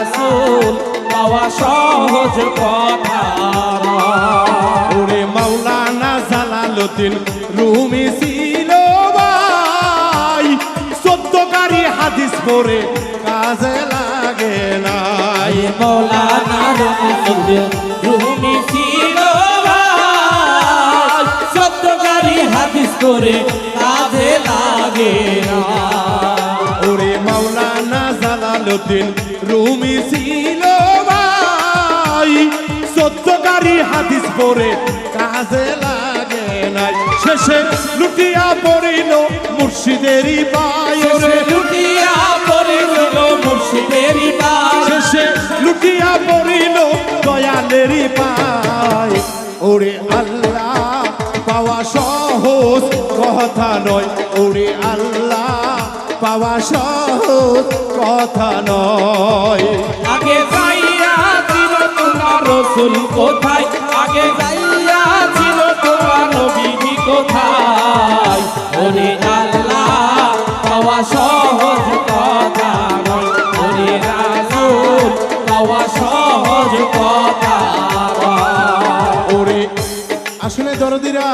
রাসূল পাওয়া সহজ কথা। ওরে মাওলানা জালালুদ্দিন রুমি ছিল ভাই। সত্যকারী হাদিস পড়ে কাজে লাগে নাই। মৌলানা রুহুল রুমি ছিল ভাই। সত্যকারী হাদিস করে কাজে লাগে না ওরে মাওলানা জালালুদ্দিন রুমি ছিল ভাই সত্যকারী হাদিস পড়ে কাজে লাগে নাই। শেষে লুটিয়া পড়িল মুর্শিদেরই পায়। শেষে লুটিয়া পড়িল মুর্শিদেরই পায়। শেষে লুটিয়া পড়িল দয়ালেরই পায়। ওরে আল্লাহ পাওয়া সহজ কথা নয়। ওরে আল্লাহ পাওয়া সহজ কথা নয়। আগে যাইয়া ছিল তোমার রসুল কোথায়? আগে যাইয়া ছিল তোমার নবীজি কোথায়? ওরে আল্লাহ পাওয়া সহজ কথা নয়। ওরে রাসূল পাওয়া সহজ কথা ওরে আসলে দরদিরা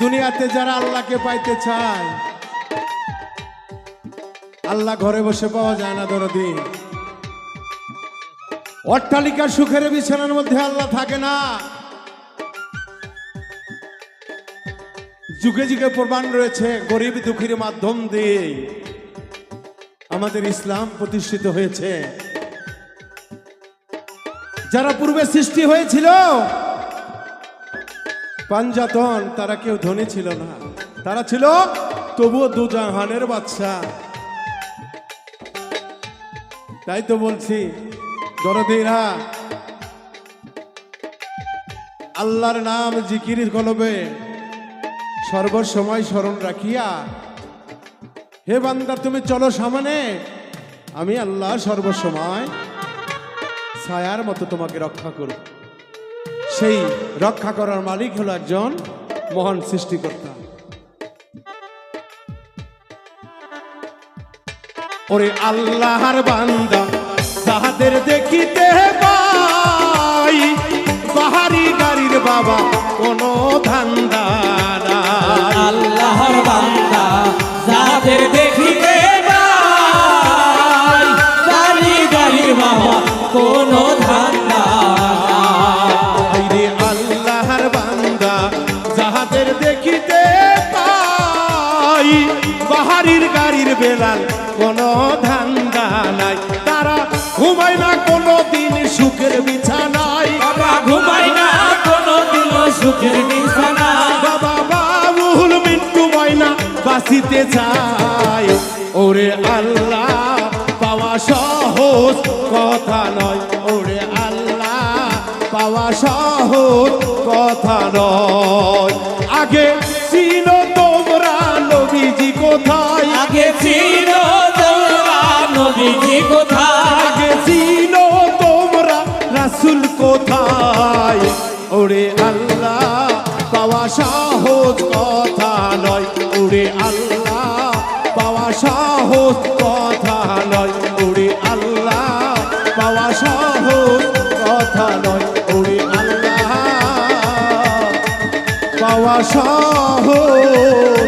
দুনিয়াতে যারা আল্লাহকে পাইতে চায়, আল্লাহ ঘরে বসে পাওয়া যায় না দরদি। অট্টালিকার সুখের বিছানার মধ্যে আল্লাহ থাকে না। যুগে যুগে প্রমাণ রয়েছে গরিব দুঃখীর মাধ্যম দিয়ে আমাদের ইসলাম প্রতিষ্ঠিত হয়েছে। যারা পূর্বে সৃষ্টি হয়েছিল পাঞ্জাতন, তারা কেউ ধনী ছিল না। তারা ছিল তবুও দু জাহানের বাচ্চা তাই তো বলছি, দরদিরা, আল্লাহর নাম জিকির কলবে সর্বসময় স্মরণ রাখিয়া, হে বান্দার তুমি চলো সামনে, আমি আল্লাহ সর্বসময় ছায়ার মতো তোমাকে রক্ষা করব। সেই রক্ষা করার মালিক হলো একজন মহান সৃষ্টিকর্তা। ওরে আল্লাহর বান্দা, তাহাদের দেখিতে পাই বাহারি গাড়ির বাবা বেলাল কোনো ধান্দা নাই। তারা ঘুমায় না কোনো দিন সুখের বিছানায়। বাবা ঘুমাই না কোনো দিন সুখের বিছানা বাবা বাবুল মিন্টু ময়না বাঁচিতে চায়। ওরে আল্লাহ পাওয়া সহজ কথা নয়। ওরে আল্লাহ পাওয়া সহজ কথা নয়। আগে কোথায় ওরে আল্লাহ, পাওয়া সহজ কথা নয়। ওরে আল্লাহ, পাওয়া সহজ কথা নয়। ওরে আল্লাহ, পাওয়া সহজ কথা নয়। ওরে আল্লাহ, পাওয়া সহজ